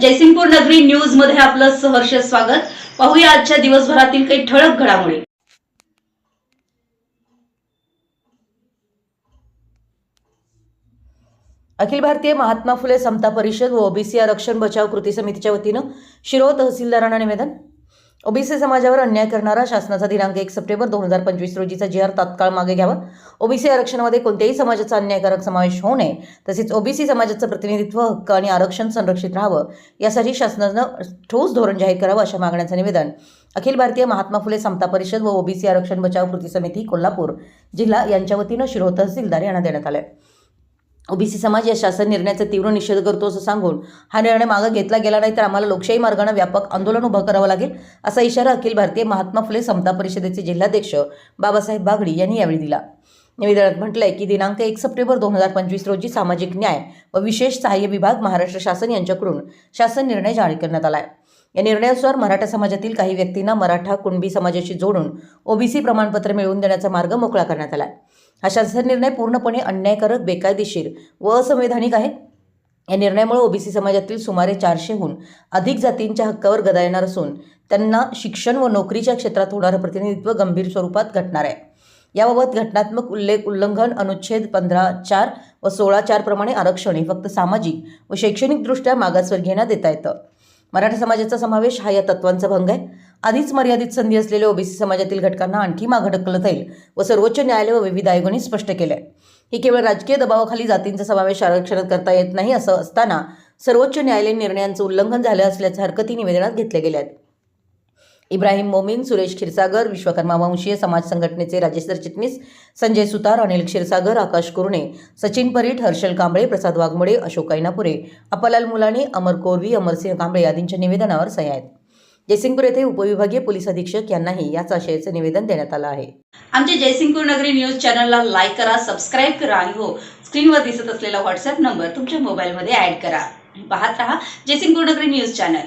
जयसिंगपूर नगरी न्यूजमध्ये आपलं सहर्ष स्वागत. पाहूया आजच्या दिवसभरातील काही ठळक घडामोडी. अखिल भारतीय महात्मा फुले समता परिषद व ओबीसी आरक्षण बचाव कृती समितीच्या वतीनं शिरो तहसीलदारांना निवेदन. ओबीसी समाजावर अन्याय करणारा शासनाचा दिनांक एक सप्टेंबर दोन हजार पंचवीस रोजीचा जी आर तात्काळ मागे घ्यावा. ओबीसी आरक्षणामध्ये कोणत्याही समाजाचा अन्यायकारक समावेश होऊ नये. तसेच ओबीसी समाजाचं प्रतिनिधित्व हक्क आणि आरक्षण संरक्षित राहावं यासाठी शासनानं ठोस धोरण जाहीर करावं अशा मागण्यांचं निवेदन. अखिल भारतीय महात्मा फुले समता परिषद व ओबीसी आरक्षण बचाव कृती समिती कोल्हापूर जिल्हा यांच्या वतीनं शिरोळ तहसीलदार यांना देण्यात आलं ओबीसी समाज या शासन निर्णयाचा तीव्र निषेध करतो असं सांगून हा निर्णय मागे घेतला गेला नाही तर आम्हाला लोकशाही मार्गाने व्यापक आंदोलन उभं करावं लागेल असा इशारा अखिल भारतीय महात्मा फुले समता परिषदेचे जिल्हाध्यक्ष बाबासाहेब बागडी यांनी यावेळी दिला. निवेदनात म्हटलंय की दिनांक एक सप्टेंबर दोन हजार पंचवीस रोजी सामाजिक न्याय व विशेष सहाय्य विभाग महाराष्ट्र शासन यांच्याकडून शासन निर्णय जारी करण्यात आला आहे या निर्णयानुसार मराठा समाजातील काही व्यक्तींना मराठा कुणबी समाजाशी जोडून ओबीसी प्रमाणपत्र मिळवून देण्याचा मार्ग मोकळा करण्यात आला आहे हा शासन निर्णय पूर्णपणे अन्यायकारक बेकायदेशीर व असंवैधानिक आहे या निर्णयामुळे ओबीसी समाजातील सुमारे चारशेहून अधिक जातींच्या हक्कावर गदा येणार असून त्यांना शिक्षण व नोकरीच्या क्षेत्रात होणारं प्रतिनिधित्व गंभीर स्वरूपात घटणार आहे. याबाबत घटनात्मक उल्लेख उल्लंघन अनुच्छेद पंधरा चार व सोळा चार प्रमाणे आरक्षण हे फक्त सामाजिक व शैक्षणिकदृष्ट्या मागासवर घेण्यात येता येतं. मराठा समाजाचा समावेश हा या तत्वांचा भंग आहे. आधीच मर्यादित संधी असलेल्या ओबीसी समाजातील घटकांना आणखी मागं ढकलत जाईल व सर्वोच्च न्यायालय व विविध आयोगांनी स्पष्ट केलं आहे ही केवळ राजकीय दबावाखाली जातींचा समावेश आरक्षणात करता येत नाही असं असताना सर्वोच्च न्यायालयीन निर्णयांचं उल्लंघन झालं असल्याच्या हरकती निवेदनात घेतल्या गेल्या आहेत. इब्राहिम मोमीन सुरेश क्षीरसागर विश्वकर्मा वंशीय समाज संघटनेचे राज्य सरचिटणीस संजय सुतार अनिल क्षीरसागर आकाश कुरणे सचिन परीट हर्षल कांबळे प्रसाद वाघमोडे अशोक कैनापुरे अपलाल मुलाणी अमर कोरवी अमरसिंह कांबळे आदींच्या निवेदनावर सह्या आहेत. जयसिंगपूर येथे उपविभागीय पोलीस अधीक्षक यांनाही याच आशयाचे निवेदन देण्यात आलं आहे. आमच्या जयसिंगपूर नगरी न्यूज चॅनलला लाईक करा सबस्क्राईब करा आणि हो स्क्रीनवर दिसत असलेला व्हॉट्सअप नंबर तुमच्या मोबाईलमध्ये ऍड करा. पाहत राहा जयसिंगपूर नगरी न्यूज चॅनल.